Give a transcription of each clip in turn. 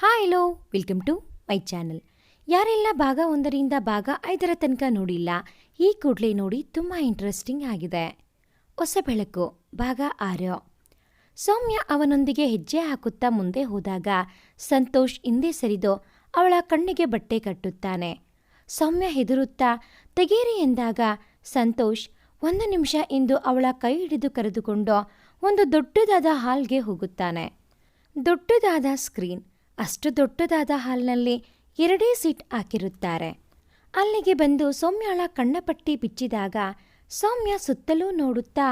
Hi hello welcome to my channel ಯಾರೆಲ್ಲ ಭಾಗ ಒಂದರಿಂದ ಭಾಗ ಐದರ ತನಕ ನೋಡಿಲ್ಲ, ಈ ಕೂಡಲೇ ನೋಡಿ ತುಂಬ ಇಂಟ್ರೆಸ್ಟಿಂಗ್ ಆಗಿದೆ. ಹೊಸ ಬೆಳಕು, ಭಾಗ ಆರು. ಸೌಮ್ಯ ಅವನೊಂದಿಗೆ ಹೆಜ್ಜೆ ಹಾಕುತ್ತಾ ಮುಂದೆ ಹೋದಾಗ ಸಂತೋಷ್ ಹಿಂದೆ ಸರಿದು ಅವಳ ಕಣ್ಣಿಗೆ ಬಟ್ಟೆ ಕಟ್ಟುತ್ತಾನೆ. ಸೌಮ್ಯ ಹೆದರುತ್ತಾ ತೆಗೇರಿ ಎಂದಾಗ ಸಂತೋಷ್ ಒಂದು ನಿಮಿಷ ಎಂದು ಅವಳ ಕೈ ಹಿಡಿದು ಕರೆದುಕೊಂಡು ಒಂದು ದೊಡ್ಡದಾದ ಹಾಲ್ಗೆ ಹೋಗುತ್ತಾನೆ. ದೊಡ್ಡದಾದ ಸ್ಕ್ರೀನ್. ಅಷ್ಟು ದೊಡ್ಡದಾದ ಹಾಲ್ನಲ್ಲಿ ಎರಡೇ ಸೀಟ್ ಹಾಕಿರುತ್ತಾರೆ. ಅಲ್ಲಿಗೆ ಬಂದು ಸೌಮ್ಯಳ ಕಣ್ಣಪಟ್ಟಿ ಬಿಚ್ಚಿದಾಗ ಸೌಮ್ಯ ಸುತ್ತಲೂ ನೋಡುತ್ತಾ,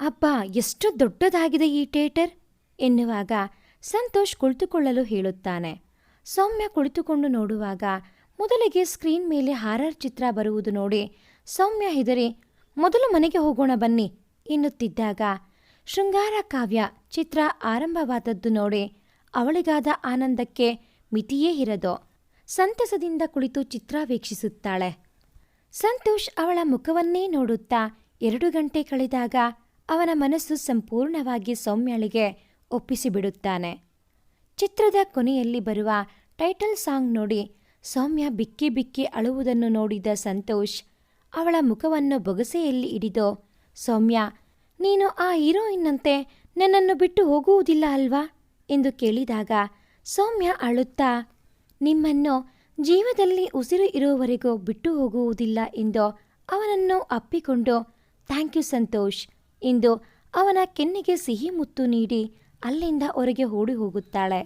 ಅಬ್ಬಾ, ಎಷ್ಟು ದೊಡ್ಡದಾಗಿದೆ ಈ ಥಿಯೇಟರ್? ಎನ್ನುವಾಗ ಸಂತೋಷ್ ಕುಳಿತುಕೊಳ್ಳಲು ಹೇಳುತ್ತಾನೆ. ಸೌಮ್ಯ ಕುಳಿತುಕೊಂಡು ನೋಡುವಾಗ ಮೊದಲಿಗೆ ಸ್ಕ್ರೀನ್ ಮೇಲೆ ಹಾರರ್ ಚಿತ್ರ ಬರುವುದು ನೋಡಿ ಸೌಮ್ಯ ಹೆದರಿ, ಮೊದಲು ಮನೆಗೆ ಹೋಗೋಣ ಬನ್ನಿ, ಎನ್ನುತ್ತಿದ್ದಾಗ ಶೃಂಗಾರ ಕಾವ್ಯ ಚಿತ್ರ ಆರಂಭವಾದದ್ದು ನೋಡಿ ಅವಳಿಗಾದ ಆನಂದಕ್ಕೆ ಮಿತಿಯೇ ಇರದು. ಸಂತಸದಿಂದ ಕುಳಿತು ಚಿತ್ರ ವೀಕ್ಷಿಸುತ್ತಾಳೆ. ಸಂತೋಷ್ ಅವಳ ಮುಖವನ್ನೇ ನೋಡುತ್ತಾ ಎರಡು ಗಂಟೆ ಕಳೆದಾಗ ಅವನ ಮನಸ್ಸು ಸಂಪೂರ್ಣವಾಗಿ ಸೌಮ್ಯಳಿಗೆ ಒಪ್ಪಿಸಿಬಿಡುತ್ತಾನೆ. ಚಿತ್ರದ ಕೊನೆಯಲ್ಲಿ ಬರುವ ಟೈಟಲ್ ಸಾಂಗ್ ನೋಡಿ ಸೌಮ್ಯ ಬಿಕ್ಕಿ ಬಿಕ್ಕಿ ಅಳುವುದನ್ನು ನೋಡಿದ ಸಂತೋಷ್ ಅವಳ ಮುಖವನ್ನು ಬೊಗಸೆಯಲ್ಲಿ ಹಿಡಿದು, ಸೌಮ್ಯ, ನೀನು ಆ ಹೀರೋಯಿನ್ನಂತೆ ನನ್ನನ್ನು ಬಿಟ್ಟು ಹೋಗುವುದಿಲ್ಲ ಅಲ್ವಾ? ಎಂದು ಕೇಳಿದಾಗ ಸೌಮ್ಯ ಅಳುತ್ತಾ, ನಿಮ್ಮನ್ನು ಜೀವದಲ್ಲಿ ಉಸಿರು ಇರುವವರೆಗೂ ಬಿಟ್ಟು ಹೋಗುವುದಿಲ್ಲ ಎಂದು ಅವನನ್ನು ಅಪ್ಪಿಕೊಂಡು, ಥ್ಯಾಂಕ್ ಯು ಸಂತೋಷ್ ಎಂದು ಅವನ ಕೆನ್ನೆಗೆ ಸಿಹಿ ಮುತ್ತು ನೀಡಿ ಅಲ್ಲಿಂದ ಹೊರಗೆ ಓಡಿ ಹೋಗುತ್ತಾಳೆ.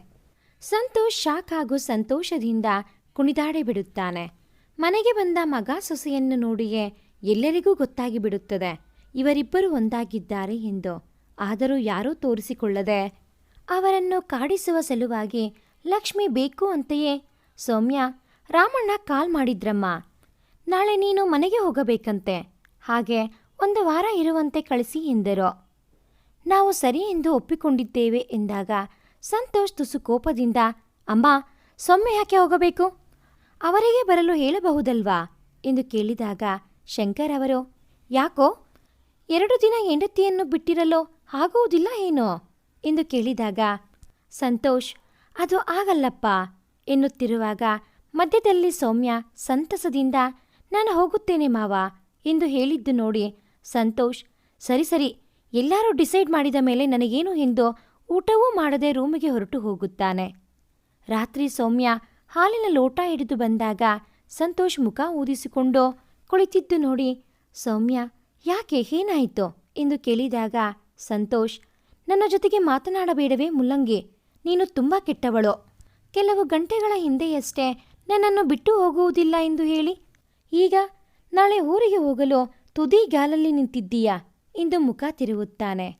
ಸಂತೋಷ್ ಶಾಕ್ ಹಾಗೂ ಸಂತೋಷದಿಂದ ಕುಣಿದಾಡಿ ಬಿಡುತ್ತಾನೆ. ಮನೆಗೆ ಬಂದ ಮಗ ಸೊಸೆಯನ್ನು ನೋಡಿಯೇ ಎಲ್ಲರಿಗೂ ಗೊತ್ತಾಗಿ ಬಿಡುತ್ತದೆ, ಇವರಿಬ್ಬರು ಒಂದಾಗಿದ್ದಾರೆ ಎಂದು. ಆದರೂ ಯಾರೂ ತೋರಿಸಿಕೊಳ್ಳದೆ ಅವರನ್ನು ಕಾಡಿಸುವ ಸಲುವಾಗಿ ಲಕ್ಷ್ಮಿ ಬೇಕು ಅಂತೆಯೇ? ಸೌಮ್ಯ, ರಾಮಣ್ಣ ಕಾಲ್ ಮಾಡಿದ್ರಮ್ಮ. ನಾಳೆ ನೀನು ಮನೆಗೆ ಹೋಗಬೇಕಂತೆ. ಹಾಗೆ ಒಂದು ವಾರ ಇರುವಂತೆ ಕಳಿಸಿ ಎಂದರು. ನಾವು ಸರಿ ಎಂದು ಒಪ್ಪಿಕೊಂಡಿದ್ದೇವೆ ಎಂದಾಗ ಸಂತೋಷ್ ತುಸು ಕೋಪದಿಂದ, ಅಮ್ಮ ಸೊಮ್ಮೆ ಯಾಕೆ ಹೋಗಬೇಕು? ಅವರಿಗೆ ಬರಲು ಹೇಳಬಹುದಲ್ವಾ? ಎಂದು ಕೇಳಿದಾಗ ಶಂಕರ್ ಅವರು, ಯಾಕೋ? ಎರಡು ದಿನ ಹೆಂಡತಿಯನ್ನು ಬಿಟ್ಟಿರಲು ಆಗುವುದಿಲ್ಲ ಏನೋ? ಎಂದು ಕೇಳಿದಾಗ, ಸಂತೋಷ್, ಅದು ಆಗಲ್ಲಪ್ಪ ಎನ್ನುತ್ತಿರುವಾಗ ಮಧ್ಯದಲ್ಲಿ ಸೌಮ್ಯ ಸಂತಸದಿಂದ, ನಾನು ಹೋಗುತ್ತೇನೆ ಮಾವ ಎಂದು ಹೇಳಿದ್ದು ನೋಡಿ ಸಂತೋಷ್, ಸರಿ ಸರಿ, ಎಲ್ಲರೂ ಡಿಸೈಡ್ ಮಾಡಿದ ಮೇಲೆ ನನಗೇನು ಎಂದು ಊಟವೂ ಮಾಡದೆ ರೂಮಿಗೆ ಹೊರಟು ಹೋಗುತ್ತಾನೆ. ರಾತ್ರಿ ಸೌಮ್ಯ ಹಾಲಿನ ಲೋಟ ಹಿಡಿದು ಬಂದಾಗ ಸಂತೋಷ್ ಮುಖ ಊದಿಸಿಕೊಂಡು ಕುಳಿತಿದ್ದು ನೋಡಿ, ಸೌಮ್ಯ, ಯಾಕೆ? ಏನಾಯಿತು? ಎಂದು ಕೇಳಿದಾಗ ಸಂತೋಷ್ ನನ್ನ ಜೊತೆಗೆ ಮಾತನಾಡಬೇಡವೇ ಮುಲ್ಲಂಗಿ. ನೀನು ತುಂಬ ಕೆಟ್ಟವಳು. ಕೆಲವು ಗಂಟೆಗಳ ಹಿಂದೆಯಷ್ಟೇ ನನ್ನನ್ನು ಬಿಟ್ಟು ಹೋಗುವುದಿಲ್ಲ ಎಂದು ಹೇಳಿ. ಈಗ ನಾಳೆ ಊರಿಗೆ ಹೋಗಲು ತುದಿ ಗಾಲಲ್ಲಿ ನಿಂತಿದ್ದೀಯಾ ಎಂದು ಮುಖ ತಿರುವುತ್ತಾನೆ.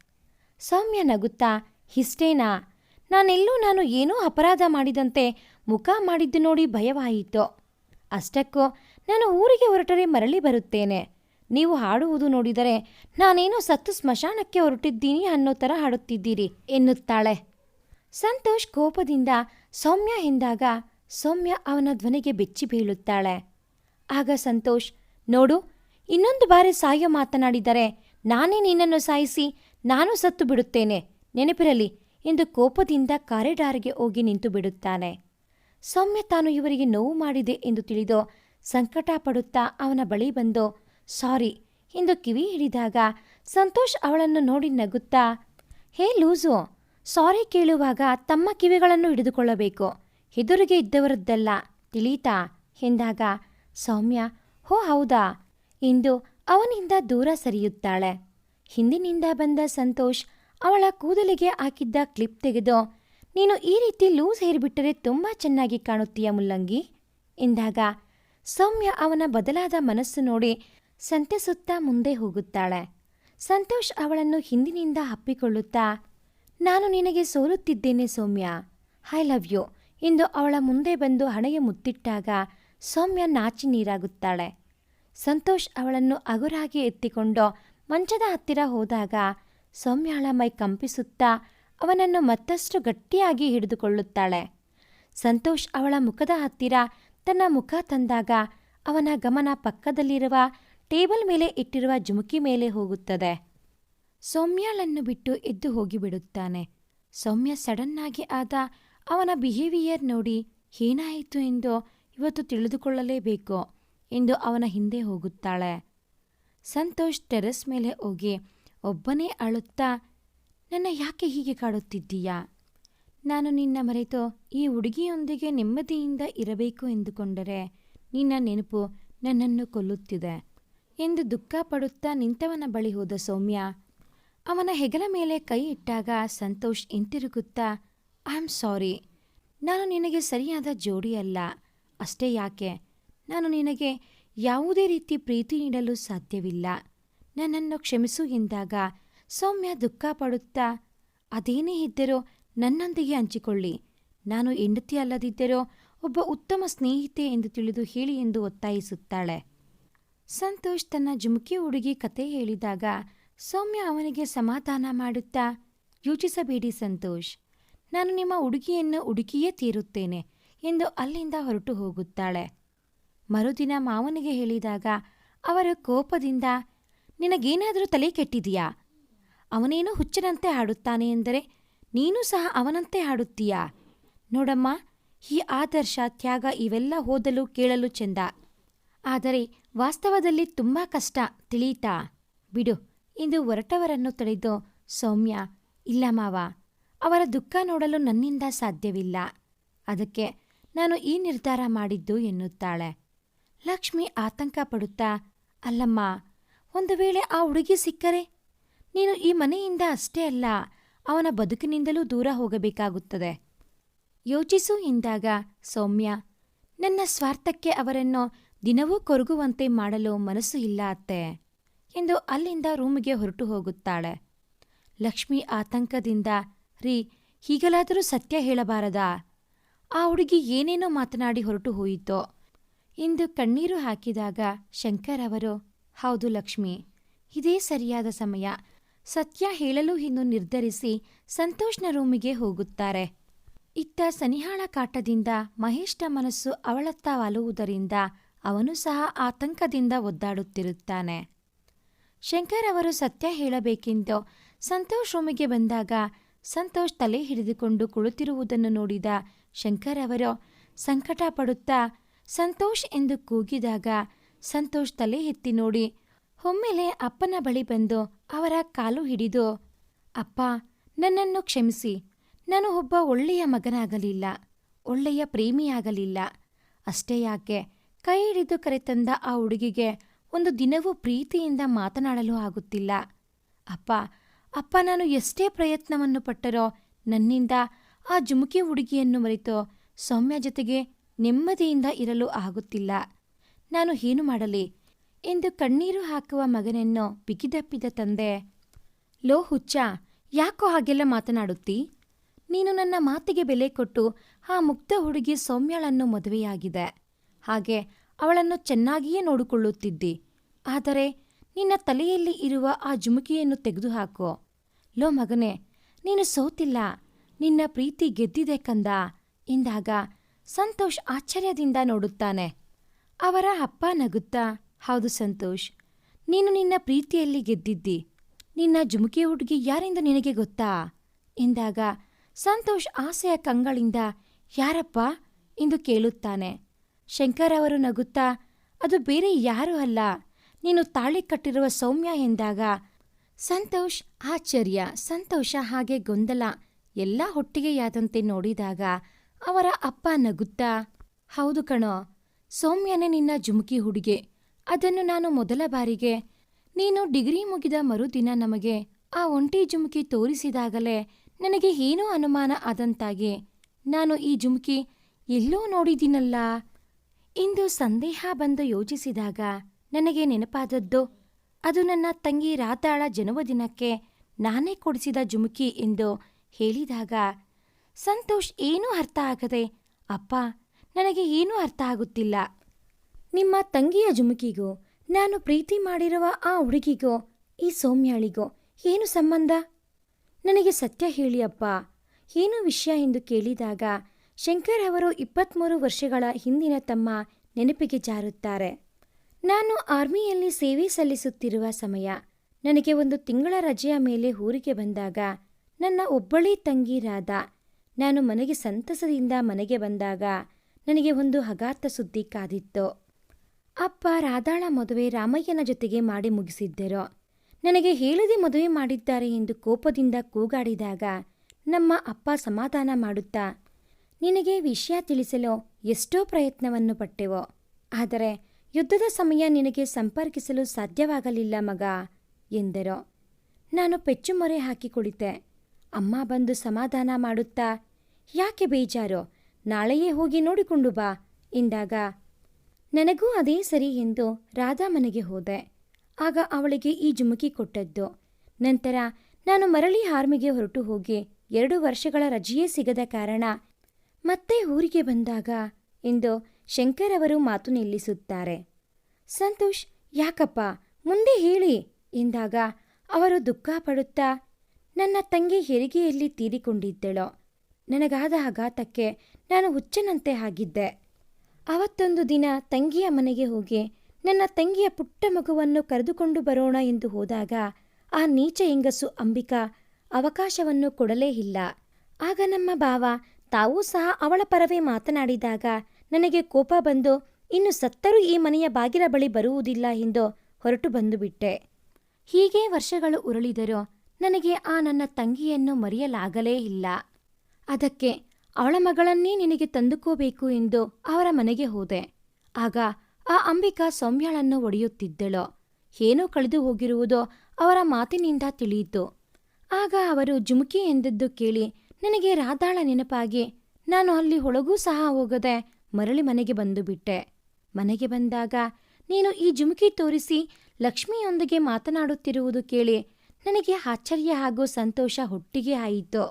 ಸೌಮ್ಯ ನಗುತ್ತಾ, ಇಷ್ಟೇನಾ? ನಾನೆಲ್ಲೂ ನಾನು ಏನೂ ಅಪರಾಧ ಮಾಡಿದಂತೆ ಮುಖ ಮಾಡಿದ್ದು ನೋಡಿ ಭಯವಾಯಿತು. ಅಷ್ಟಕ್ಕೂ ನಾನು ಊರಿಗೆ ಹೊರಟರೆ ಮರಳಿ ಬರುತ್ತೇನೆ. ನೀವು ಹಾಡುವುದು ನೋಡಿದರೆ ನಾನೇನೋ ಸತ್ತು ಸ್ಮಶಾನಕ್ಕೆ ಹೊರಟಿದ್ದೀನಿ ಅನ್ನೋ ಥರ ಹಾಡುತ್ತಿದ್ದೀರಿ, ಎನ್ನುತ್ತಾಳೆ. ಸಂತೋಷ್ ಕೋಪದಿಂದ ಸೌಮ್ಯ ಎಂದಾಗ ಸೌಮ್ಯ ಅವನ ಧ್ವನಿಗೆ ಬೆಚ್ಚಿ ಬೀಳುತ್ತಾಳೆ. ಆಗ ಸಂತೋಷ್, ನೋಡು, ಇನ್ನೊಂದು ಬಾರಿ ಸಾಯೋ ಮಾತನಾಡಿದರೆ ನಾನೇ ನಿನ್ನನ್ನು ಸಾಯಿಸಿ ನಾನು ಸತ್ತು ಬಿಡುತ್ತೇನೆ, ನೆನಪಿರಲಿ, ಎಂದು ಕೋಪದಿಂದ ಕಾರಿಡಾರ್ಗೆ ಹೋಗಿ ನಿಂತು ಬಿಡುತ್ತಾನೆ. ಸೌಮ್ಯ ತಾನು ಇವರಿಗೆ ನೋವು ಮಾಡಿದೆ ಎಂದು ತಿಳಿದು ಸಂಕಟ ಪಡುತ್ತಾ ಅವನ ಬಳಿ ಬಂದು ಸಾರಿ ಎಂದು ಕಿವಿ ಹಿಡಿದಾಗ ಸಂತೋಷ್ ಅವಳನ್ನು ನೋಡಿ ನಗುತ್ತಾ, ಹೇ ಲೂಸು, ಸಾರಿ ಕೇಳುವಾಗ ತಮ್ಮ ಕಿವಿಗಳನ್ನು ಹಿಡಿದುಕೊಳ್ಳಬೇಕು. ಎದುರಿಗೆ ಇದ್ದವರದ್ದಲ್ಲ, ತಿಳೀತಾ? ಎಂದಾಗ, ಸೌಮ್ಯ, ಹೋ ಹೌದಾ? ಎಂದು ಅವನಿಂದ ದೂರ ಸರಿಯುತ್ತಾಳೆ. ಹಿಂದಿನಿಂದ ಬಂದ ಸಂತೋಷ್ ಅವಳ ಕೂದಲಿಗೆ ಹಾಕಿದ್ದ ಕ್ಲಿಪ್ ತೆಗೆದು, ನೀನು ಈ ರೀತಿ ಲೂಸ್ ಹೇರಿಬಿಟ್ಟರೆ ತುಂಬ ಚೆನ್ನಾಗಿ ಕಾಣುತ್ತೀಯ ಮುಲ್ಲಂಗಿ? ಎಂದಾಗ, ಸೌಮ್ಯ ಅವನ ಬದಲಾದ ಮನಸ್ಸು ನೋಡಿ ಸಂತೆಸುತ್ತಾ ಮುಂದೆ ಹೋಗುತ್ತಾಳೆ. ಸಂತೋಷ್ ಅವಳನ್ನು ಹಿಂದಿನಿಂದ ಅಪ್ಪಿಕೊಳ್ಳುತ್ತಾ, ನಾನು ನಿನಗೆ ಸೋಲುತ್ತಿದ್ದೇನೆ ಸೌಮ್ಯ. ಐ ಲವ್ ಯು ಎಂದು ಅವಳ ಮುಂದೆ ಬಂದು ಹಣೆಗೆ ಮುತ್ತಿಟ್ಟಾಗ ಸೌಮ್ಯ ನಾಚಿ ನೀರಾಗುತ್ತಾಳೆ. ಸಂತೋಷ್ ಅವಳನ್ನು ಅಗುರಾಗಿ ಎತ್ತಿಕೊಂಡು ಮಂಚದ ಹತ್ತಿರ ಹೋದಾಗ ಸೌಮ್ಯಾಳ ಮೈ ಕಂಪಿಸುತ್ತಾ ಅವನನ್ನು ಮತ್ತಷ್ಟು ಗಟ್ಟಿಯಾಗಿ ಹಿಡಿದುಕೊಳ್ಳುತ್ತಾಳೆ. ಸಂತೋಷ್ ಅವಳ ಮುಖದ ಹತ್ತಿರ ತನ್ನ ಮುಖ ತಂದಾಗ ಅವನ ಗಮನ ಪಕ್ಕದಲ್ಲಿರುವ ಟೇಬಲ್ ಮೇಲೆ ಇಟ್ಟಿರುವ ಜುಮುಕಿ ಮೇಲೆ ಹೋಗುತ್ತದೆ. ಸೌಮ್ಯಳನ್ನು ಬಿಟ್ಟು ಎದ್ದು ಹೋಗಿಬಿಡುತ್ತಾನೆ. ಸೌಮ್ಯ ಸಡನ್ನಾಗಿ ಆದ, ಅವನ ಬಿಹೇವಿಯರ್ ನೋಡಿ ಏನಾಯಿತು ಎಂದು ಇವತ್ತು ತಿಳಿದುಕೊಳ್ಳಲೇಬೇಕು ಎಂದು ಅವನ ಹಿಂದೆ ಹೋಗುತ್ತಾಳೆ. ಸಂತೋಷ್ ಟೆರೆಸ್ ಮೇಲೆ ಹೋಗಿ, ಒಬ್ಬನೇ ಅಳುತ್ತಾ, ನನ್ನ ಯಾಕೆ ಹೀಗೆ ಕಾಡುತ್ತಿದ್ದೀಯಾ? ನಾನು ನಿನ್ನ ಮರೆತು ಈ ಹುಡುಗಿಯೊಂದಿಗೆ ನೆಮ್ಮದಿಯಿಂದ ಇರಬೇಕು ಎಂದುಕೊಂಡರೆ ನಿನ್ನ ನೆನಪು ನನ್ನನ್ನು ಕೊಲ್ಲುತ್ತಿದೆ. ಎಂದು ದುಃಖ ಪಡುತ್ತಾ ನಿಂತವನ ಬಳಿ ಹೋದ ಸೌಮ್ಯ, ಅವನ ಹೆಗಲ ಮೇಲೆ ಕೈ ಇಟ್ಟಾಗ ಸಂತೋಷ್ ಹಿಂತಿರುಗುತ್ತಾ ಐ ಆಮ್ ಸಾರಿ ನಾನು ನಿನಗೆ ಸರಿಯಾದ ಜೋಡಿ ಅಲ್ಲ. ಅಷ್ಟೇ ಯಾಕೆ? ನಾನು ನಿನಗೆ ಯಾವುದೇ ರೀತಿ ಪ್ರೀತಿ ನೀಡಲು ಸಾಧ್ಯವಿಲ್ಲ. ನನ್ನನ್ನು ಕ್ಷಮಿಸು ಎಂದಾಗ ಸೌಮ್ಯ ದುಃಖ ಪಡುತ್ತಾ, ಅದೇನೇ ಇದ್ದರೂ ನನ್ನೊಂದಿಗೆ ಹಂಚಿಕೊಳ್ಳಿ. ನಾನು ಹೆಂಡತಿ ಅಲ್ಲದಿದ್ದರೂ ಒಬ್ಬ ಉತ್ತಮ ಸ್ನೇಹಿತೆ ಎಂದು ತಿಳಿದು ಹೇಳಿ ಎಂದು ಒತ್ತಾಯಿಸುತ್ತಾಳೆ. ಸಂತೋಷ್ ತನ್ನ ಜುಮುಕಿ ಹುಡುಗಿ ಕತೆ ಹೇಳಿದಾಗ ಸೌಮ್ಯ ಅವನಿಗೆ ಸಮಾಧಾನ ಮಾಡುತ್ತಾ, ಯೋಚಿಸಬೇಡಿ ಸಂತೋಷ್, ನಾನು ನಿಮ್ಮ ಹುಡುಗಿಯನ್ನು ಹುಡುಕಿಯೇ ತೀರುತ್ತೇನೆ ಎಂದು ಅಲ್ಲಿಂದ ಹೊರಟು ಹೋಗುತ್ತಾಳೆ. ಮರುದಿನ ಮಾವನಿಗೆ ಹೇಳಿದಾಗ ಅವರ ಕೋಪದಿಂದ, ನಿನಗೇನಾದರೂ ತಲೆ ಕೆಟ್ಟಿದೆಯಾ? ಅವನೇನೋ ಹುಚ್ಚನಂತೆ ಹಾಡುತ್ತಾನೆ ಎಂದರೆ ನೀನೂ ಸಹ ಅವನಂತೆ ಹಾಡುತ್ತೀಯಾ? ನೋಡಮ್ಮ, ಈ ಆದರ್ಶ, ತ್ಯಾಗ ಇವೆಲ್ಲ ಓದಲು ಕೇಳಲು ಚೆಂದ. ಆದರೆ ವಾಸ್ತವದಲ್ಲಿ ತುಂಬ ಕಷ್ಟ ತಿಳಿಯಿತಾ ಬಿಡು, ಇಂದು ಹೊರಟವರನ್ನು ತಡೆದು ಸೌಮ್ಯ, ಇಲ್ಲ ಮಾವ, ಅವರ ದುಃಖ ನೋಡಲು ನನ್ನಿಂದ ಸಾಧ್ಯವಿಲ್ಲ. ಅದಕ್ಕೆ ನಾನು ಈ ನಿರ್ಧಾರ ಮಾಡಿದ್ದು ಎನ್ನುತ್ತಾಳೆ. ಲಕ್ಷ್ಮಿ ಆತಂಕ ಪಡುತ್ತಾ, ಅಲ್ಲಮ್ಮ, ಒಂದು ವೇಳೆ ಆ ಹುಡುಗಿ ಸಿಕ್ಕರೆ? ನೀನು ಈ ಮನೆಯಿಂದ ಅಷ್ಟೇ ಅಲ್ಲ, ಅವನ ಬದುಕಿನಿಂದಲೂ ದೂರ ಹೋಗಬೇಕಾಗುತ್ತದೆ. ಯೋಚಿಸು ಎಂದಾಗ ಸೌಮ್ಯ, ನನ್ನ ಸ್ವಾರ್ಥಕ್ಕೆ ಅವರನ್ನು ದಿನವೂ ಕೊರಗುವಂತೆ ಮಾಡಲು ಮನಸ್ಸು ಇಲ್ಲ ಅತ್ತೆ ಎಂದು ಅಲ್ಲಿಂದ ರೂಮಿಗೆ ಹೊರಟು ಹೋಗುತ್ತಾಳೆ. ಲಕ್ಷ್ಮಿ ಆತಂಕದಿಂದ, ರೀ, ಹೀಗಲಾದರೂ ಸತ್ಯ ಹೇಳಬಾರದಾ? ಆ ಹುಡುಗಿ ಏನೇನೋ ಮಾತನಾಡಿ ಹೊರಟು ಹೋಯಿತೋ? ಎಂದು ಕಣ್ಣೀರು ಹಾಕಿದಾಗ ಶಂಕರ್ ಅವರು, ಹೌದು ಲಕ್ಷ್ಮಿ, ಇದೇ ಸರಿಯಾದ ಸಮಯ. ಸತ್ಯ ಹೇಳಲು ಇನ್ನು ನಿರ್ಧರಿಸಿ ಸಂತೋಷ್ನ ರೂಮಿಗೆ ಹೋಗುತ್ತಾರೆ. ಇತ್ತ ಸನಿಹಾಳ ಕಾಟದಿಂದ ಮಹೇಶ್ನ ಮನಸ್ಸು ಅವಳತ್ತ ವಾಲುವುದರಿಂದ ಅವನು ಸಹ ಆತಂಕದಿಂದ ಒದ್ದಾಡುತ್ತಿರುತ್ತಾನೆ. ಶಂಕರ್ ಅವರು ಸತ್ಯ ಹೇಳಬೇಕೆಂದು ಸಂತೋಷ್ ರೂಮಿಗೆ ಬಂದಾಗ ಸಂತೋಷ್ ತಲೆ ಹಿಡಿದುಕೊಂಡು ಕುಳಿತಿರುವುದನ್ನು ನೋಡಿದ ಶಂಕರ್ ಅವರು ಸಂಕಟ ಪಡುತ್ತಾ ಸಂತೋಷ್ ಎಂದು ಕೂಗಿದಾಗ ಸಂತೋಷ್ ತಲೆ ಎತ್ತಿ ನೋಡಿ ಒಮ್ಮೆಲೆ ಅಪ್ಪನ ಬಳಿ ಬಂದು ಅವರ ಕಾಲು ಹಿಡಿದು, ಅಪ್ಪ, ನನ್ನನ್ನು ಕ್ಷಮಿಸಿ. ನಾನು ಒಬ್ಬ ಒಳ್ಳೆಯ ಮಗನಾಗಲಿಲ್ಲ. ಒಳ್ಳೆಯ ಪ್ರೇಮಿಯಾಗಲಿಲ್ಲ. ಅಷ್ಟೇ ಯಾಕೆ? ಕೈ ಹಿಡಿದು ಕರೆತಂದ ಆ ಹುಡುಗಿಗೆ ಒಂದು ದಿನವೂ ಪ್ರೀತಿಯಿಂದ ಮಾತನಾಡಲು ಆಗುತ್ತಿಲ್ಲ. ಅಪ್ಪ ಅಪ್ಪ ನಾನು ಎಷ್ಟೇ ಪ್ರಯತ್ನವನ್ನು ಪಟ್ಟರೋ ನನ್ನಿಂದ ಆ ಜುಮುಕಿ ಹುಡುಗಿಯನ್ನು ಮರೆತು ಸೌಮ್ಯ ಜೊತೆಗೆ ನೆಮ್ಮದಿಯಿಂದ ಇರಲು ಆಗುತ್ತಿಲ್ಲ. ನಾನು ಏನು ಮಾಡಲಿ? ಎಂದು ಕಣ್ಣೀರು ಹಾಕುವ ಮಗನನ್ನು ಬಿಗಿದಪ್ಪಿದ ತಂದೆ, ಲೋ ಹುಚ್ಚ, ಯಾಕೋ ಹಾಗೆಲ್ಲ ಮಾತನಾಡುತ್ತಿ? ನೀನು ನನ್ನ ಮಾತಿಗೆ ಬೆಲೆ ಕೊಟ್ಟು ಆ ಮುಗ್ಧ ಹುಡುಗಿ ಸೌಮ್ಯಳನ್ನು ಮದುವೆಯಾಗಿದೆ. ಹಾಗೆ ಅವಳನ್ನು ಚೆನ್ನಾಗಿಯೇ ನೋಡಿಕೊಳ್ಳುತ್ತಿದ್ದಿ. ಆದರೆ ನಿನ್ನ ತಲೆಯಲ್ಲಿ ಇರುವ ಆ ಜುಮುಕಿಯನ್ನು ತೆಗೆದುಹಾಕು. ಲೋ ಮಗನೇ, ನೀನು ಸೋತಿಲ್ಲ. ನಿನ್ನ ಪ್ರೀತಿ ಗೆದ್ದಿದೆ ಕಂದ. ಎಂದಾಗ ಸಂತೋಷ್ ಆಶ್ಚರ್ಯದಿಂದ ನೋಡುತ್ತಾನೆ. ಅವರ ಅಪ್ಪ ನಗುತ್ತಾ, ಹೌದು ಸಂತೋಷ್, ನೀನು ನಿನ್ನ ಪ್ರೀತಿಯಲ್ಲಿ ಗೆದ್ದಿದ್ದಿ. ನಿನ್ನ ಜುಮುಕಿ ಹುಡುಗಿ ಯಾರೆಂದು ನಿನಗೆ ಗೊತ್ತಾ? ಎಂದಾಗ ಸಂತೋಷ್ ಆಸೆಯ ಕಂಗಳಿಂದ, ಯಾರಪ್ಪ? ಎಂದು ಕೇಳುತ್ತಾನೆ. ಶಂಕರ್ ಅವರು ನಗುತ್ತಾ, ಅದು ಬೇರೆ ಯಾರೂ ಅಲ್ಲ. ನೀನು ತಾಳಿ ಕಟ್ಟಿರುವ ಸೌಮ್ಯ ಎಂದಾಗ, ಸಂತೋಷ್, ಆಶ್ಚರ್ಯ, ಸಂತೋಷ ಹಾಗೆ ಗೊಂದಲ ಎಲ್ಲ ಹೊಟ್ಟಿಗೆಯಾದಂತೆ ನೋಡಿದಾಗ ಅವರ ಅಪ್ಪ ನಗುತ್ತಾ, ಹೌದು ಕಣೋ, ಸೌಮ್ಯನೇ ನಿನ್ನ ಜುಮುಕಿ ಹುಡುಗೆ. ಅದನ್ನು ನಾನು ಮೊದಲ ಬಾರಿಗೆ. ನೀನು ಡಿಗ್ರಿ ಮುಗಿದ ಮರುದಿನ ನಮಗೆ ಆ ಒಂಟಿ ಜುಮುಕಿ ತೋರಿಸಿದಾಗಲೇ ನನಗೆ ಏನೋ ಅನುಮಾನ ಆದಂತಾಗಿ, ನಾನು ಈ ಜುಮುಕಿ ಎಲ್ಲೋ ನೋಡಿದ್ದೀನಲ್ಲ. ಇಂದು ಸಂದೇಹ ಬಂದು ಯೋಚಿಸಿದಾಗ ನನಗೆ ನೆನಪಾದದ್ದು, ಅದು ನನ್ನ ತಂಗಿ ರಾತಾಳ ಜನ್ಮದಿನಕ್ಕೆ ನಾನೇ ಕೊಡಿಸಿದ ಜುಮುಕಿ ಎಂದು ಹೇಳಿದಾಗ, ಸಂತೋಷ್, ಏನೂ ಅರ್ಥ ಆಗದೆ, ಅಪ್ಪ, ನನಗೆ ಏನೂ ಅರ್ಥ ಆಗುತ್ತಿಲ್ಲ. ನಿಮ್ಮ ತಂಗಿಯ ಜುಮುಕಿಗೂ, ನಾನು ಪ್ರೀತಿ ಮಾಡಿರುವ ಆ ಹುಡುಗಿಗೋ, ಈ ಸೌಮ್ಯಾಳಿಗೋ ಏನು ಸಂಬಂಧ? ನನಗೆ ಸತ್ಯ ಹೇಳಿ ಅಪ್ಪ, ಏನು ವಿಷಯ ಎಂದು ಕೇಳಿದಾಗ ಶಂಕರ್ ಅವರು ಇಪ್ಪತ್ತ್ಮೂರು ವರ್ಷಗಳ ಹಿಂದಿನ ತಮ್ಮ ನೆನಪಿಗೆ ಜಾರುತ್ತಾರೆ. ನಾನು ಆರ್ಮಿಯಲ್ಲಿ ಸೇವೆ ಸಲ್ಲಿಸುತ್ತಿರುವ ಸಮಯ, ನನಗೆ ಒಂದು ತಿಂಗಳ ರಜೆಯ ಮೇಲೆ ಊರಿಗೆ ಬಂದಾಗ, ನನ್ನ ಒಬ್ಬಳೇ ತಂಗಿ ರಾಧಾ, ನಾನು ಮನೆಗೆ ಸಂತಸದಿಂದ ಮನೆಗೆ ಬಂದಾಗ ನನಗೆ ಒಂದು ಹಗಾರ್ಥ ಸುದ್ದಿ ಕಾದಿತ್ತು. ಅಪ್ಪ ರಾಧಾಳ ಮದುವೆ ರಾಮಯ್ಯನ ಜೊತೆಗೆ ಮಾಡಿ ಮುಗಿಸಿದ್ದರು. ನನಗೆ ಹೇಳದೆ ಮದುವೆ ಮಾಡಿದ್ದಾರೆ ಎಂದು ಕೋಪದಿಂದ ಕೂಗಾಡಿದಾಗ ನಮ್ಮ ಅಪ್ಪ ಸಮಾಧಾನ ಮಾಡುತ್ತಾ ನಿನಗೆ ವಿಷಯ ತಿಳಿಸಲು ಎಷ್ಟೋ ಪ್ರಯತ್ನವನ್ನು ಪಟ್ಟೆವು, ಆದರೆ ಯುದ್ಧದ ಸಮಯ ನಿನಗೆ ಸಂಪರ್ಕಿಸಲು ಸಾಧ್ಯವಾಗಲಿಲ್ಲ ಮಗ, ಎಂದರು. ನಾನು ಪೆಚ್ಚುಮೊರೆ ಹಾಕಿ ಕುಳಿತೆ ಅಮ್ಮ ಬಂದು ಸಮಾಧಾನ ಮಾಡುತ್ತಾ, ಯಾಕೆ ಬೇಜಾರು? ನಾಳೆಯೇ ಹೋಗಿ ನೋಡಿಕೊಂಡು ಬಾ, ಎಂದಾಗ, ನನಗೂ ಅದೇ ಸರಿ ಎಂದು ರಾಧಾ ಮನೆಗೆ ಹೋದೆ. ಆಗ ಅವಳಿಗೆ ಈ ಜುಮುಕಿ ಕೊಟ್ಟದ್ದು. ನಂತರ ನಾನು ಮರಳಿ ಹಾರ್ಮಿಗೆ ಹೊರಟು ಹೋಗಿ ಎರಡು ವರ್ಷಗಳ ರಜೆಯೇ ಸಿಗದ ಕಾರಣ ಮತ್ತೆ ಊರಿಗೆ ಬಂದಾಗ ಎಂದು ಶಂಕರ್ ಅವರು ಮಾತು ನಿಲ್ಲಿಸುತ್ತಾರೆ. ಸಂತೋಷ್, ಯಾಕಪ್ಪ, ಮುಂದೆ ಹೇಳಿ ಎಂದಾಗ ಅವರು ದುಃಖ ಪಡುತ್ತಾ, ನನ್ನ ತಂಗಿ ಹೆರಿಗೆಯಲ್ಲಿ ತೀರಿಕೊಂಡಿದ್ದಳು. ನನಗಾದ ಆಘಾತಕ್ಕೆ ನಾನು ಹುಚ್ಚನಂತೆ ಆಗಿದ್ದೆ. ಅವತ್ತೊಂದು ದಿನ ತಂಗಿಯ ಮನೆಗೆ ಹೋಗಿ ನನ್ನ ತಂಗಿಯ ಪುಟ್ಟ ಮಗುವನ್ನು ಕರೆದುಕೊಂಡು ಬರೋಣ ಎಂದು ಹೋದಾಗ ಆ ನೀಚ ಹೆಂಗಸು ಅಂಬಿಕಾ ಅವಕಾಶವನ್ನು ಕೊಡಲೇ ಇಲ್ಲ. ಆಗ ನಮ್ಮ ಭಾವ ತಾವೂ ಸಹ ಅವಳ ಪರವೇ ಮಾತನಾಡಿದಾಗ, ನನಗೆ ಕೋಪ ಬಂದು, ಇನ್ನು ಸತ್ತರೂ ಈ ಮನೆಯ ಬಾಗಿಲ ಬಳಿ ಬರುವುದಿಲ್ಲ ಎಂದು ಹೊರಟು ಬಂದುಬಿಟ್ಟೆ ಹೀಗೆ ವರ್ಷಗಳು ಉರುಳಿದರೂ ನನಗೆ ಆ ನನ್ನ ತಂಗಿಯನ್ನು ಮರೆಯಲಾಗಲೇ ಇಲ್ಲ. ಅದಕ್ಕೆ ಅವಳ ಮಗಳನ್ನೇ ನಿನಗೆ ತಂದುಕೋಬೇಕು ಎಂದು ಅವರ ಮನೆಗೆ ಹೋದೆ. ಆಗ ಆ ಅಂಬಿಕಾ ಸೌಮ್ಯಳನ್ನು ಒಡೆಯುತ್ತಿದ್ದಳು. ಏನೋ ಕಳೆದು ಹೋಗಿರುವುದೋ ಅವರ ಮಾತಿನಿಂದ ತಿಳಿಯಿತು. ಆಗ ಅವರು ಜುಮುಕಿ ಎಂದದ್ದು ಕೇಳಿ ನನಗೆ ರಾಧಾಳ ನೆನಪಾಗಿ ನಾನು ಅಲ್ಲಿ ಒಳಗೂ ಸಹ ಹೋಗದೆ ಮರಳಿ ಮನೆಗೆ ಬಂದು ಬಿಟ್ಟೆ. ಮನೆಗೆ ಬಂದಾಗ ನೀನು ಈ ಜುಮುಕಿ ತೋರಿಸಿ ಲಕ್ಷ್ಮಿಯೊಂದಿಗೆ ಮಾತನಾಡುತ್ತಿರುವುದು ಕೇಳಿ ನನಗೆ ಆಶ್ಚರ್ಯ ಹಾಗೂ ಸಂತೋಷ ಹೊಟ್ಟಿಗೆ ಆಯಿತು.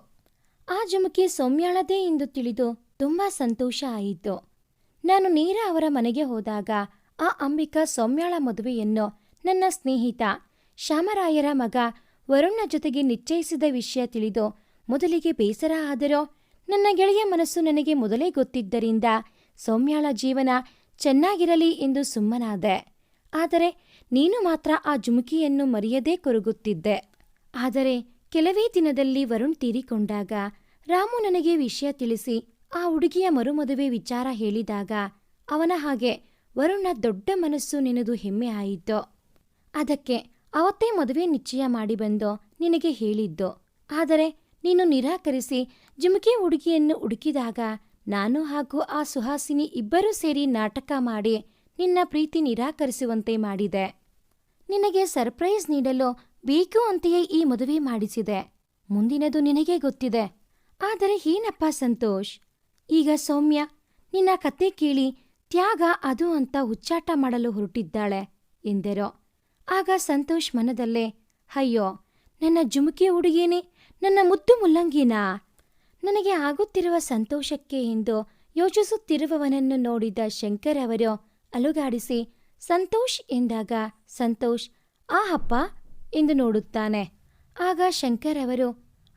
ಆ ಜುಮುಕಿ ಸೌಮ್ಯಾಳದೇ ಎಂದು ತಿಳಿದು ತುಂಬಾ ಸಂತೋಷ ಆಯಿತು. ನಾನು ನೇರ ಅವರ ಮನೆಗೆ ಹೋದಾಗ ಆ ಅಂಬಿಕಾ ಸೌಮ್ಯಾಳ ಮದುವೆಯನ್ನು ನನ್ನ ಸ್ನೇಹಿತ ಶ್ಯಾಮರಾಯರ ಮಗ ವರುಣ್ನ ಜೊತೆಗೆ ನಿಶ್ಚಯಿಸಿದ ವಿಷಯ ತಿಳಿದು ಮೊದಲಿಗೆ ಬೇಸರ ಆದರೂ ನನ್ನ ಗೆಳೆಯ ಮನಸ್ಸು ನನಗೆ ಮೊದಲೇ ಗೊತ್ತಿದ್ದರಿಂದ ಸೌಮ್ಯಾಳ ಜೀವನ ಚೆನ್ನಾಗಿರಲಿ ಎಂದು ಸುಮ್ಮನಾದೆ. ಆದರೆ ನೀನು ಮಾತ್ರ ಆ ಜುಮುಕಿಯನ್ನು ಮರೆಯದೇ ಕೊರಗುತ್ತಿದ್ದೆ. ಆದರೆ ಕೆಲವೇ ದಿನದಲ್ಲಿ ವರುಣ್ ತೀರಿಕೊಂಡಾಗ ರಾಮು ನನಗೆ ವಿಷಯ ತಿಳಿಸಿ ಆ ಹುಡುಗಿಯ ಮರುಮದುವೆ ವಿಚಾರ ಹೇಳಿದಾಗ ಅವನ ಹಾಗೆ ವರುಣ ದೊಡ್ಡ ಮನಸ್ಸು ನೆನೆದು ಹೆಮ್ಮೆ ಆಯಿತು. ಅದಕ್ಕೆ ಅವತ್ತೇ ಮದುವೆ ನಿಶ್ಚಯ ಮಾಡಿ ಬಂದು ನಿನಗೆ ಹೇಳಿದ್ದು. ಆದರೆ ನೀನು ನಿರಾಕರಿಸಿ ಜುಮಕಿ ಹುಡುಗಿಯನ್ನು ಹುಡುಕಿದಾಗ ನಾನು ಹಾಗೂ ಆ ಸುಹಾಸಿನಿ ಇಬ್ಬರೂ ಸೇರಿ ನಾಟಕ ಮಾಡಿ ನಿನ್ನ ಪ್ರೀತಿ ನಿರಾಕರಿಸುವಂತೆ ಮಾಡಿದೆ. ನಿನಗೆ ಸರ್ಪ್ರೈಸ್ ನೀಡಲು ಬೇಕು ಅಂತೆಯೇ ಈ ಮದುವೆ ಮಾಡಿಸಿದೆ. ಮುಂದಿನದು ನಿನಗೆ ಗೊತ್ತಿದೆ. ಆದರೆ ಏನಪ್ಪ ಸಂತೋಷ್, ಈಗ ಸೌಮ್ಯ, ನಿನ್ನ ಕತೆ ಕೇಳಿ ತ್ಯಾಗ ಅದು ಅಂತ ಹುಚ್ಚಾಟ ಮಾಡಲು ಹೊರಟಿದ್ದಾಳೆ ಎಂದರು. ಆಗ ಸಂತೋಷ್ ಮನದಲ್ಲೇ, ಅಯ್ಯೋ, ನನ್ನ ಜುಮುಕಿ ಹುಡುಗೇನೆ ನನ್ನ ಮುದ್ದು ಮುಲ್ಲಂಗಿನ ನನಗೆ ಆಗುತ್ತಿರುವ ಸಂತೋಷಕ್ಕೆ ಎಂದು ಯೋಚಿಸುತ್ತಿರುವವನನ್ನು ನೋಡಿದ ಶಂಕರ್ ಅವರು ಅಲುಗಾಡಿಸಿ, ಸಂತೋಷ್ ಎಂದಾಗ, ಸಂತೋಷ್, ಆ ಅಪ್ಪ ಎಂದು ನೋಡುತ್ತಾನೆ. ಆಗ ಶಂಕರ್ ಅವರು,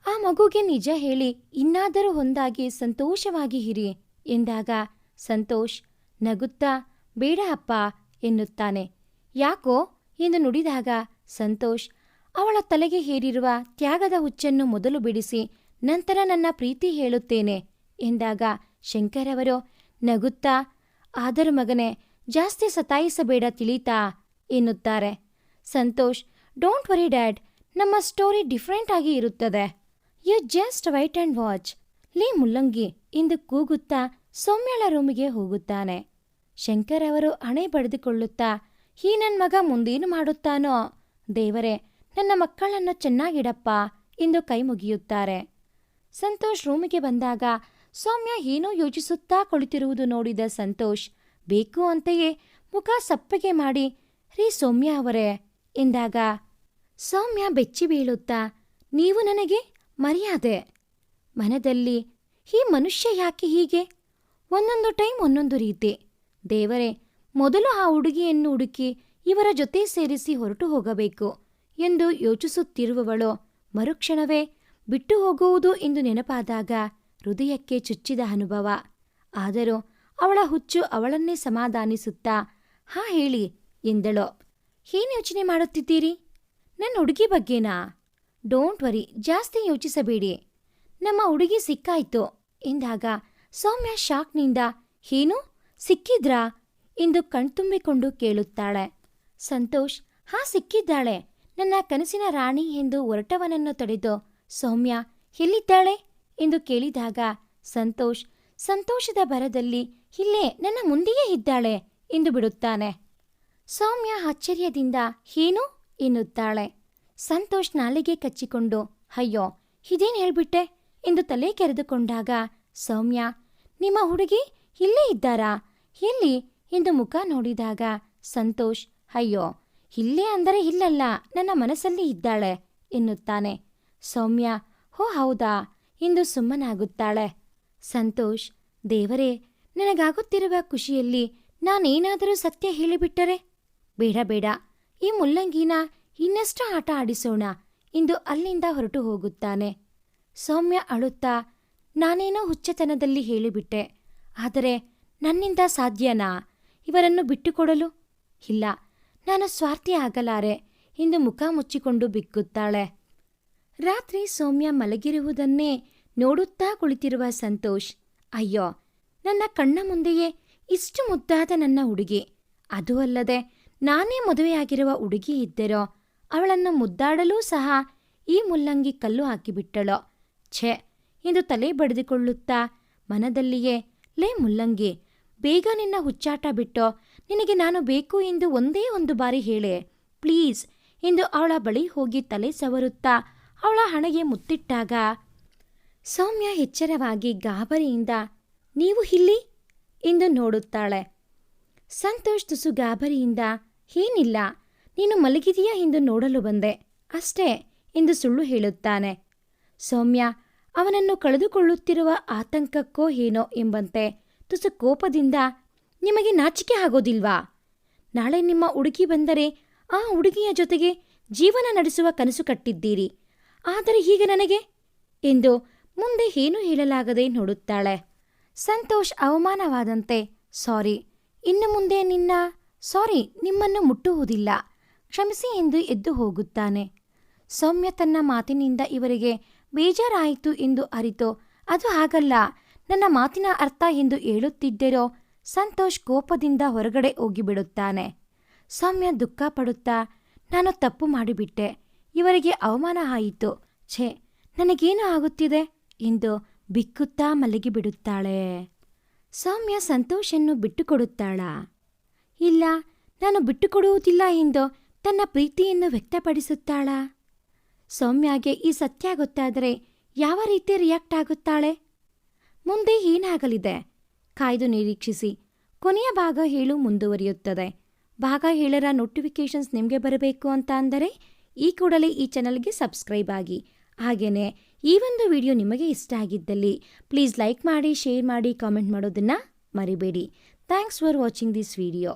ಆ ಮಗುಗೆ ನಿಜ ಹೇಳಿ, ಇನ್ನಾದರೂ ಒಂದಾಗಿ ಸಂತೋಷವಾಗಿ ಹಿರಿ ಎಂದಾಗ, ಸಂತೋಷ್, ನಗುತ್ತಾ, ಬೇಡ ಅಪ್ಪ ಎನ್ನುತ್ತಾನೆ. ಯಾಕೋ ಎಂದು ನುಡಿದಾಗ, ಸಂತೋಷ್ ಅವಳ ತಲೆಗೆ ಹೇರಿರುವ ತ್ಯಾಗದ ಹುಚ್ಚನ್ನು ಮೊದಲು ಬಿಡಿಸಿ ನಂತರ ನನ್ನ ಪ್ರೀತಿ ಹೇಳುತ್ತೇನೆ ಎಂದಾಗ ಶಂಕರವರು ನಗುತ್ತಾ, ಆದರೂ ಮಗನೇ, ಜಾಸ್ತಿ ಸತಾಯಿಸಬೇಡ ತಿಳೀತಾ ಎನ್ನುತ್ತಾರೆ. ಸಂತೋಷ್ ಡೋಂಟ್ ವರಿ ಡ್ಯಾಡ್ ನಮ್ಮ ಸ್ಟೋರಿ ಡಿಫ್ರೆಂಟ್ ಆಗಿ ಇರುತ್ತದೆ. You just wait and watch ಲೇ ಮುಲ್ಲಂಗಿ ಎಂದು ಕೂಗುತ್ತಾ ಸೌಮ್ಯಳ ರೂಮಿಗೆ ಹೋಗುತ್ತಾನೆ. ಶಂಕರ್ ಅವರು ಹಣೆ ಬಡಿದುಕೊಳ್ಳುತ್ತಾ ಈ ನನ್ನ ಮಗ ಮುಂದೇನು ಮಾಡುತ್ತಾನೋ, ದೇವರೇ ನನ್ನ ಮಕ್ಕಳನ್ನು ಚೆನ್ನಾಗಿಡಪ್ಪ ಎಂದು ಕೈ ಮುಗಿಯುತ್ತಾರೆ. ಸಂತೋಷ್ ರೂಮಿಗೆ ಬಂದಾಗ, ಸೌಮ್ಯ ಏನೋ ಯೋಚಿಸುತ್ತಾ ಕುಳಿತಿರುವುದು ನೋಡಿದ ಸಂತೋಷ್, ಬೇಕು ಅಂತೆಯೇ, ಮುಖ ಸಪ್ಪಗೆ ಮಾಡಿ, ರೀ ಸೌಮ್ಯ ಅವರೇ ಎಂದಾಗ, ಸೌಮ್ಯ ಬೆಚ್ಚಿ ಬೀಳುತ್ತಾ, ನೀವು ನನಗೆ ಮರ್ಯಾದೆ. ಮನದಲ್ಲಿ ಈ ಮನುಷ್ಯ ಯಾಕೆ ಹೀಗೆ? ಒಂದೊಂದು ಟೈಮ್ ಒಂದೊಂದು ರೀತಿ. ದೇವರೇ, ಮೊದಲು ಆ ಹುಡುಗಿಯನ್ನು ಹುಡುಕಿ ಇವರ ಜೊತೆ ಸೇರಿಸಿ ಹೊರಟು ಹೋಗಬೇಕು. ಎಂದು ಯೋಚಿಸುತ್ತಿರುವವಳು. ಮರುಕ್ಷಣವೇ, ಬಿಟ್ಟು ಹೋಗುವುದು ಎಂದು ನೆನಪಾದಾಗ ಹೃದಯಕ್ಕೆ ಚುಚ್ಚಿದ ಅನುಭವ. ಆದರೂ ಅವಳ ಹುಚ್ಚು ಅವಳನ್ನೇ ಸಮಾಧಾನಿಸುತ್ತಾ, ಹಾ, ಹೇಳಿ, ಎಂದಳು. ಏನು ಯೋಚನೆ ಮಾಡುತ್ತಿದ್ದೀರಿ? ನನ್ನ ಹುಡುಗಿ ಬಗ್ಗೆನಾ? ಡೋಂಟ್ ವರಿ, ಜಾಸ್ತಿ ಯೋಚಿಸಬೇಡಿ. ನಮ್ಮ ಹುಡುಗಿ ಸಿಕ್ಕಾಯ್ತು, ಎಂದಾಗ, ಸೌಮ್ಯ ಶಾಕ್ನಿಂದ, ಏನು? ಸಿಕ್ಕಿದ್ರಾ? ಎಂದು ಕಣ್ತುಂಬಿಕೊಂಡು ಕೇಳುತ್ತಾಳೆ. ಸಂತೋಷ್, ಹಾ, ಸಿಕ್ಕಿದ್ದಾಳೆ. ನನ್ನ ಕನಸಿನ ರಾಣಿ ಎಂದು ಒರಟವನನ್ನು ತಡೆದು, ಸೌಮ್ಯ, ಎಲ್ಲಿದ್ದಾಳೆ? ಎಂದು ಕೇಳಿದಾಗ, ಸಂತೋಷ್, ಸಂತೋಷದ ಭರದಲ್ಲಿ ಇಲ್ಲೇ ನನ್ನ ಮುಂದೆಯೇ ಇದ್ದಾಳೆ, ಎಂದು ಬಿಡುತ್ತಾನೆ. ಸೌಮ್ಯ ಆಶ್ಚರ್ಯದಿಂದ, ಏನು? ಎನ್ನುತ್ತಾಳೆ. ಸಂತೋಷ್ ನಾಲಿಗೆ ಕಚ್ಚಿಕೊಂಡು, ಅಯ್ಯೋ, ಇದೇನು ಹೇಳ್ಬಿಟ್ಟೆ? ಎಂದು ತಲೆ ಕೆರೆದುಕೊಂಡಾಗ, ಸೌಮ್ಯ, ನಿಮ್ಮ ಹುಡುಗಿ ಇಲ್ಲೇ ಇದ್ದಾರಾ? ಎಲ್ಲಿ? ಎಂದು ಮುಖ ನೋಡಿದಾಗ, ಸಂತೋಷ್, ಅಯ್ಯೋ ಇಲ್ಲೇ ಅಂದರೆ ಇಲ್ಲಲ್ಲ, ನನ್ನ ಮನಸ್ಸಲ್ಲಿ ಇದ್ದಾಳೆ, ಎನ್ನುತ್ತಾನೆ. ಸೌಮ್ಯ, ಹೋ ಹೌದಾ, ಇಂದು ಸುಮ್ಮನಾಗುತ್ತಾಳೆ. ಸಂತೋಷ್, ದೇವರೇ, ನನಗಾಗುತ್ತಿರುವ ಖುಷಿಯಲ್ಲಿ ನಾನೇನಾದರೂ ಸತ್ಯ ಹೇಳಿಬಿಟ್ಟರೆ? ಬೇಡ ಬೇಡ, ಈ ಮುಲ್ಲಂಗಿನ ಇನ್ನಷ್ಟು ಆಟ ಆಡಿಸೋಣ, ಇಂದು ಅಲ್ಲಿಂದ ಹೊರಟು ಹೋಗುತ್ತಾನೆ. ಸೌಮ್ಯ ಅಳುತ್ತಾ, ನಾನೇನೋ ಹುಚ್ಚತನದಲ್ಲಿ ಹೇಳಿಬಿಟ್ಟೆ, ಆದರೆ ನನ್ನಿಂದ ಸಾಧ್ಯನಾ, ಇವರನ್ನು ಬಿಟ್ಟುಕೊಡಲು? ಇಲ್ಲ ನಾನು ಸ್ವಾರ್ಥಿ ಆಗಲಾರೆ. ಎಂದು ಮುಖ ಮುಚ್ಚಿಕೊಂಡು ಬಿಕ್ಕುತ್ತಾಳೆ. ರಾತ್ರಿ ಸೌಮ್ಯ ಮಲಗಿರುವುದನ್ನೇ ನೋಡುತ್ತಾ ಕುಳಿತಿರುವ ಸಂತೋಷ್, ಅಯ್ಯೋ, ನನ್ನ ಕಣ್ಣ ಮುಂದೆಯೇ ಇಷ್ಟು ಮುದ್ದಾದ ನನ್ನ ಹುಡುಗಿ. ಅದೂ ಅಲ್ಲದೆ ನಾನೇ ಮದುವೆಯಾಗಿರುವ ಹುಡುಗಿ ಇದ್ದರೋ, ಅವಳನ್ನು ಮುದ್ದಾಡಲೂ ಸಹ ಈ ಮುಲ್ಲಂಗಿ ಕಲ್ಲು ಹಾಕಿಬಿಟ್ಟಳೋ. ಛೆ ಎಂದು ತಲೆ ಬಡಿದುಕೊಳ್ಳುತ್ತಾ ಮನದಲ್ಲಿಯೇ, ಲೇ ಮುಲ್ಲಂಗಿ, ಬೇಗ ನಿನ್ನ ಹುಚ್ಚಾಟ ಬಿಟ್ಟೋ ನಿನಗೆ ನಾನು ಬೇಕು ಎಂದು ಒಂದೇ ಒಂದು ಬಾರಿ ಹೇಳೆ. ಪ್ಲೀಸ್, ಎಂದು ಅವಳ ಬಳಿ ಹೋಗಿ ತಲೆ ಸವರುತ್ತಾ ಅವಳ ಹಣೆಗೆ ಮುತ್ತಿಟ್ಟಾಗ, ಸೌಮ್ಯ ಎಚ್ಚರವಾಗಿ ಗಾಬರಿಯಿಂದ, ನೀವು ಇಲ್ಲಿ? ಎಂದು ನೋಡುತ್ತಾಳೆ. ಸಂತೋಷ್ ತುಸು ಗಾಬರಿಯಿಂದ, ಏನಿಲ್ಲ, ನೀನು ಮಲಗಿದೆಯಾ ಎಂದು ನೋಡಲು ಬಂದೆ. ಅಷ್ಟೇ, ಎಂದು ಸುಳ್ಳು ಹೇಳುತ್ತಾನೆ. ಸೌಮ್ಯ, ಅವನನ್ನು ಕಳೆದುಕೊಳ್ಳುತ್ತಿರುವ ಆತಂಕಕ್ಕೋ ಏನೋ ಎಂಬಂತೆ ತುಸು ಕೋಪದಿಂದ ನಿಮಗೆ ನಾಚಿಕೆ ಆಗೋದಿಲ್ವಾ? ನಾಳೆ ನಿಮ್ಮ ಹುಡುಗಿ ಬಂದರೆ ಆ ಹುಡುಗಿಯ ಜೊತೆಗೆ ಜೀವನ ನಡೆಸುವ ಕನಸು ಕಟ್ಟಿದ್ದೀರಿ. ಆದರೆ ಈಗ ನನಗೆ? ಎಂದು ಮುಂದೆ ಏನೂ ಹೇಳಲಾಗದೆ ನೋಡುತ್ತಾಳೆ. ಸಂತೋಷ್ ಅವಮಾನವಾದಂತೆ, ಸಾರಿ, ಇನ್ನು ಮುಂದೆ ನಿನ್ನ, ಸಾರಿ, ನಿಮ್ಮನ್ನು ಮುಟ್ಟುವುದಿಲ್ಲ. ಕ್ಷಮಿಸಿ ಎಂದು ಎದ್ದು ಹೋಗುತ್ತಾನೆ. ಸೌಮ್ಯ ತನ್ನ ಮಾತಿನಿಂದ ಇವರಿಗೆ ಬೇಜಾರಾಯಿತು ಎಂದು ಅರಿತು, ಅದು ಹಾಗಲ್ಲ. ನನ್ನ ಮಾತಿನ ಅರ್ಥ ಎಂದು ಹೇಳುತ್ತಿದ್ದರೋ ಸಂತೋಷ್ ಕೋಪದಿಂದ ಹೊರಗಡೆ ಹೋಗಿಬಿಡುತ್ತಾನೆ ಸೌಮ್ಯ ದುಃಖ ಪಡುತ್ತಾ, ನಾನು ತಪ್ಪು ಮಾಡಿಬಿಟ್ಟೆ. ಇವರಿಗೆ ಅವಮಾನ ಆಯಿತು. ಛೇ, ನನಗೇನು ಆಗುತ್ತಿದೆ? ಎಂದು ಬಿಕ್ಕುತ್ತಾ ಮಲಗಿಬಿಡುತ್ತಾಳೆ ಸೌಮ್ಯ ಸಂತೋಷನ್ನು ಬಿಟ್ಟುಕೊಡುತ್ತಾಳಾ. ಇಲ್ಲ, ನಾನು ಬಿಟ್ಟುಕೊಡುವುದಿಲ್ಲ ಎಂದು ತನ್ನ ಪ್ರೀತಿಯನ್ನು ವ್ಯಕ್ತಪಡಿಸುತ್ತಾಳಾ. ಸೌಮ್ಯಗೆ ಈ ಸತ್ಯ ಗೊತ್ತಾದರೆ ಯಾವ ರೀತಿ ರಿಯಾಕ್ಟ್ ಆಗುತ್ತಾಳೆ? ಮುಂದೆ ಏನಾಗಲಿದೆ? ಕಾಯ್ದು ನಿರೀಕ್ಷಿಸಿ. ಕೊನೆಯ ಭಾಗ ಹೇಳು ಮುಂದುವರಿಯುತ್ತದೆ. ಭಾಗ ಏಳರ ನೋಟಿಫಿಕೇಷನ್ಸ್ ನಿಮಗೆ ಬರಬೇಕು ಅಂತ ಅಂದರೆ ಈ ಕೂಡಲೇ ಈ ಚಾನಲ್ಗೆ ಸಬ್ಸ್ಕ್ರೈಬ್ ಆಗಿ. ಹಾಗೆಯೇ ಈ ಒಂದು ವಿಡಿಯೋ ನಿಮಗೆ ಇಷ್ಟ ಆಗಿದ್ದಲ್ಲಿ ಪ್ಲೀಸ್ ಲೈಕ್ ಮಾಡಿ ಶೇರ್ ಮಾಡಿ ಕಾಮೆಂಟ್ ಮಾಡೋದನ್ನು ಮರಿಬೇಡಿ. Thanks for watching this video